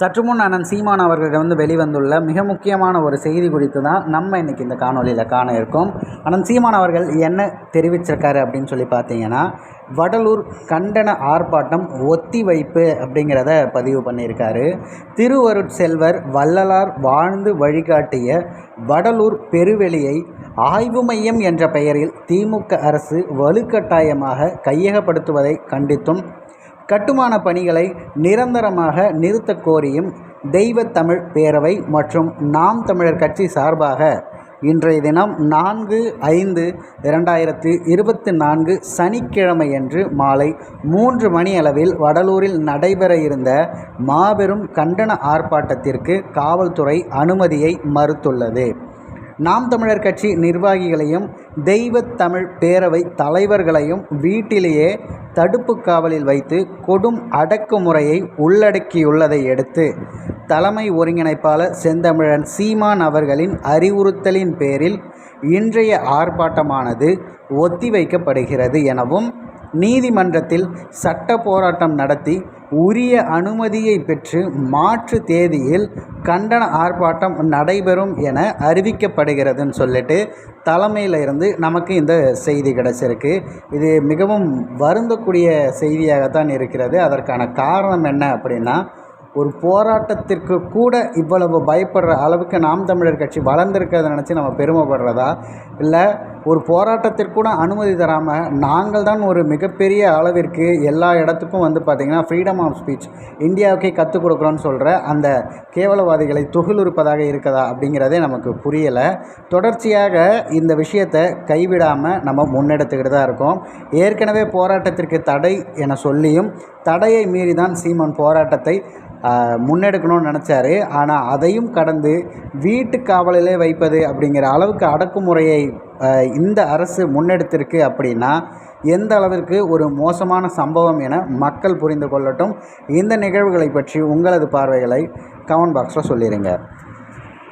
சற்று முன் அண்ணன் சீமான் அவர்களிடம் வந்து வெளிவந்துள்ள மிக முக்கியமான ஒரு செய்தி குறித்து தான் நம்ம இன்றைக்கி இந்த காணொலியில் காண இருக்கோம். அண்ணன் சீமான் அவர்கள் என்ன தெரிவிச்சிருக்காரு அப்படின்னு சொல்லி பார்த்தீங்கன்னா வடலூர் கண்டன ஆர்ப்பாட்டம் ஒத்தி வைப்பு அப்படிங்கிறத பதிவு பண்ணியிருக்காரு. திருவருட்செல்வர் வள்ளலார் வாழ்ந்து வழிகாட்டிய வடலூர் பெருவெளியை ஆய்வு மையம் என்ற பெயரில் திமுக அரசு வலுக்கட்டாயமாக கையகப்படுத்துவதை கண்டித்தும் கட்டுமான பணிகளை நிரந்தரமாக நிறுத்தக் கோரியும் தெய்வ தமிழ் பேரவை மற்றும் நாம் தமிழர் கட்சி சார்பாக இன்றைய தினம் நான்கு ஐந்து இரண்டாயிரத்து இருபத்தி நான்கு சனிக்கிழமையன்று மாலை மூன்று மணி அளவில் வடலூரில் நடைபெற இருந்த மாபெரும் கண்டன ஆர்ப்பாட்டத்திற்கு காவல்துறை அனுமதியை மறுத்துள்ளது. நாம் தமிழர் கட்சி நிர்வாகிகளையும் தெய்வ தமிழ் பேரவை தலைவர்களையும் வீட்டிலேயே தடுப்பு காவலில் வைத்து கொடும் அடக்குமுறையை உள்ளடக்கியுள்ளதை அடுத்து தலைமை ஒருங்கிணைப்பாளர் செந்தமிழன் சீமான் அவர்களின் அறிவுறுத்தலின் பேரில் இன்றைய ஆர்ப்பாட்டமானது ஒத்திவைக்கப்படுகிறது எனவும் நீதிமன்றத்தில் சட்ட போராட்டம் நடத்தி உரிய அனுமதியை பெற்று மாற்று தேதியில் கண்டன ஆர்ப்பாட்டம் நடைபெறும் என அறிவிக்கப்படுகிறதுன்னு சொல்லிட்டு தலைமையில் இருந்து நமக்கு இந்த செய்தி கிடச்சிருக்கு. இது மிகவும் வருந்தக்கூடிய செய்தியாகத்தான் இருக்கிறது. அதற்கான காரணம் என்ன அப்படின்னா ஒரு போராட்டத்திற்கு கூட இவ்வளவு பயப்படுற அளவுக்கு நாம் தமிழர் கட்சி வளர்ந்துருக்கிறத நினச்சி நம்ம பெருமைப்படுறதா? இல்லை ஒரு போராட்டத்திற்கு கூட அனுமதி தராமல் நாங்கள் தான் ஒரு மிகப்பெரிய அளவிற்கு எல்லா இடத்துக்கும் வந்து பார்த்திங்கன்னா ஃப்ரீடம் ஆஃப் ஸ்பீச் இந்தியாவுக்கே கற்றுக் கொடுக்குறோன்னு சொல்கிற அந்த கேவலவாதிகளை துகிலுறுப்பதாக இருக்கதா அப்படிங்கிறதே நமக்கு புரியலை. தொடர்ச்சியாக இந்த விஷயத்தை கைவிடாமல் நம்ம முன்னெடுத்துக்கிட்டு தான் இருக்கோம். ஏற்கனவே போராட்டத்திற்கு தடை என சொல்லியும் தடையை மீறி தான் சீமான் போராட்டத்தை முன்னெடுக்கணும்னு நினச்சாரு. ஆனால் அதையும் கடந்து வீட்டு காவலிலே வைப்பது அப்படிங்கிற அளவுக்கு அடக்குமுறையை இந்த அரசு முன்னெடுத்திருக்கு அப்படின்னா எந்த அளவிற்கு ஒரு மோசமான சம்பவம் என மக்கள் புரிந்து கொள்ளட்டும். இந்த நிகழ்வுகளை பற்றி உங்களது பார்வைகளை கமெண்ட் பாக்ஸில் சொல்லிடுங்க